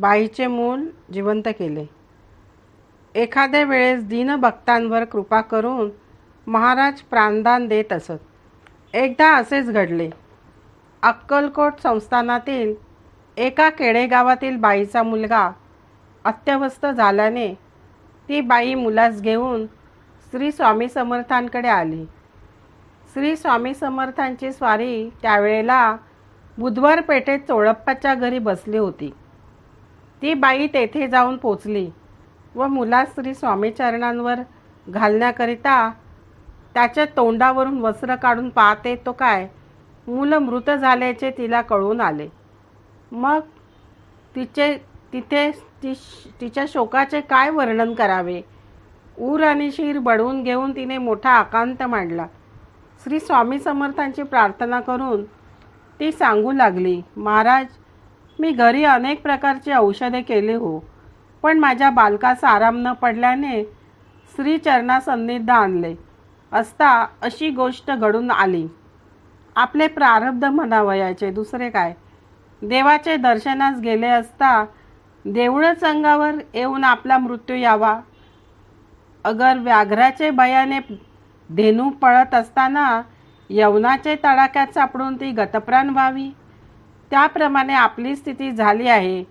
बाईचे मूल जिवंत केले. एखाद्या वेळेस दीनभक्तांवर कृपा करून महाराज प्राणदान देत असत. एकदा असेच घडले. अक्कलकोट संस्थानातील एका केडेगावातील बाईचा मुलगा अत्यवस्थ झाल्याने ती बाई मुलास घेऊन श्री स्वामी समर्थांकडे आली. श्री स्वामी समर्थांची स्वारी त्यावेळेला बुधवार पेठेत चोळप्पाच्या घरी बसली होती. ती बाई तेथे जाऊन पोचली व मुलास श्री स्वामीचरणांवर घालण्याकरिता त्याच्या तोंडावरून वस्त्र काढून पाहते तो काय? मुलं मृत झाल्याचे तिला कळून आले. मग तिचे तिथे ती तिच्या शोकाचे काय वर्णन करावे? ऊर आणि शीर बडवून घेऊन तिने मोठा आकांत मांडला. श्री स्वामी समर्थांची प्रार्थना करून ती सांगू लागली महाराज मी घरी अनेक प्रकारची औषधे केली हो. पण माझ्या बालकास आराम न पडल्याने श्रीचरणासन्निध आणले. असता अशी गोष्ट घडून आली. आपले प्रारब्ध म्हणावयाचे दुसरे काय? देवाचे दर्शनास गेले असता देऊळच अंगावर येऊन आपला मृत्यू यावा. अगर व्याघ्राचे भयाने धेनू पळत असताना यवनाचे तडाक्यात सापडून ती गतप्राण व्हावी. त्याप्रमाणे आपली स्थिती झाली आहे.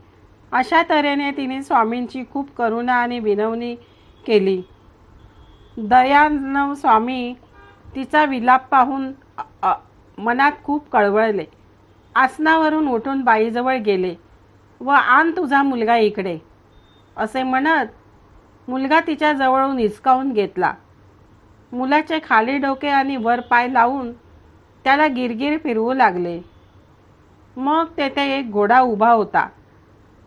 अशा तऱ्हेने तिने स्वामींची खूप करुणा आणि विनवणी केली. दयानव स्वामी तिचा विलाप पाहून मनात खूप कळवळले. आसनावरून उठून बाईजवळ गेले व आण तुझा मुलगा इकडे. असे म्हणत मुलगा तिच्या जवळून हिसकावून घेतला. मुलाचे खाली डोके आणि वर पाय लावून त्याला गिरगिर फिरवू लागले. मग तेथे एक घोडा उभा होता.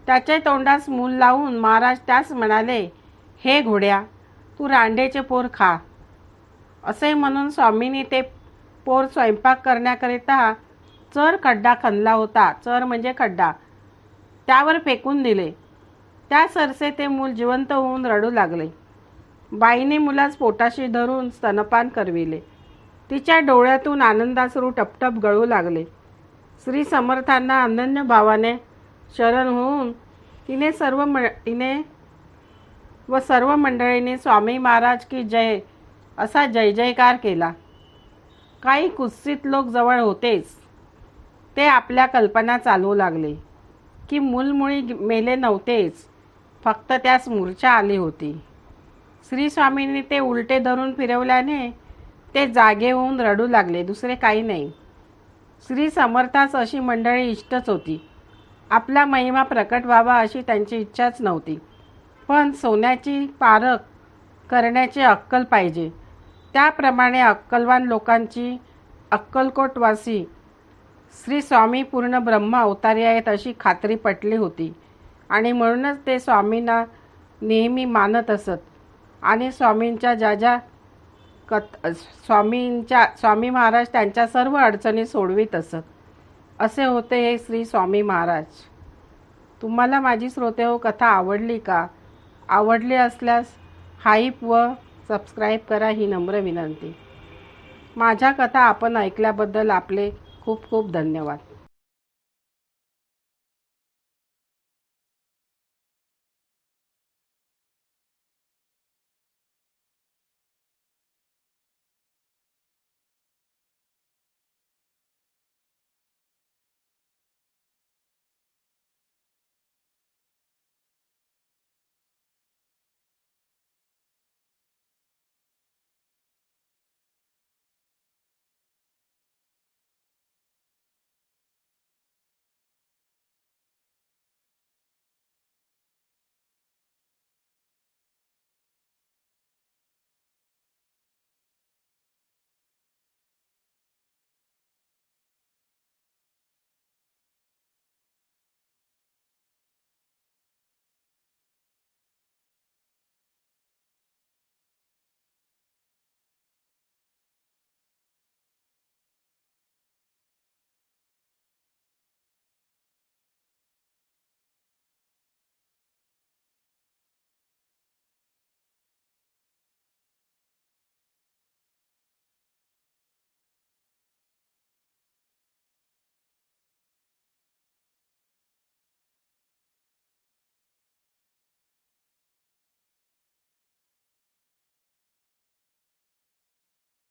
त्याच्या तोंडास मूल लावून महाराज त्यास म्हणाले हे घोड्या तू रांडेचे पोर खा. असे म्हणून स्वामींनी ते पोर स्वयंपाक करण्याकरिता चर खड्डा खणला होता. चर म्हणजे खड्डा. त्यावर फेकून दिले. त्या सरसे ते मूल जिवंत होऊन रडू लागले. बाईने मुलास पोटाशी धरून स्तनपान करविले. तिच्या डोळ्यातून आनंदासरू टपटप गळू लागले. श्री समर्थांना अनन्य भावाने शरण होऊन तिने सर्व म तिने व सर्व मंडळीने स्वामी महाराज की जय असा जय जयकार केला. काही कुत्सित लोक जवळ होतेच. ते आपल्या कल्पना चालवू लागले की मूलमुळी मेले नव्हतेच. फक्त त्यास मूर्छा आली होती. श्री स्वामींनी ते उलटे धरून फिरवल्याने ते जागे होऊन रडू लागले. दुसरे काही नाही. श्री समर्थास अशी मंडळी इष्टच होती. आपला महिमा प्रकट व्हावा अशी त्यांची इच्छाच नव्हती. पण सोन्याची पारख करण्याची अक्कल पाहिजे. त्याप्रमाणे अक्कलवान लोकांची अक्कलकोटवासी श्री स्वामी पूर्ण ब्रह्म अवतारी आहेत अशी खात्री पटली होती. आणि म्हणूनच ते स्वामींना नेहमी मानत असत. आणि स्वामींच्या ज्या ज्या कथ स्वामींच्या स्वामी महाराज त्यांच्या सर्व अडचणी सोडवीत असत. असे होते हे श्री स्वामी महाराज. तुम्हाला माझी श्रोते हो कथा आवडली का? आवडली असल्यास हाईप व सबस्क्राईब करा ही नम्र विनंती. माझ्या कथा आपण ऐकल्याबद्दल आपले खूप खूप धन्यवाद.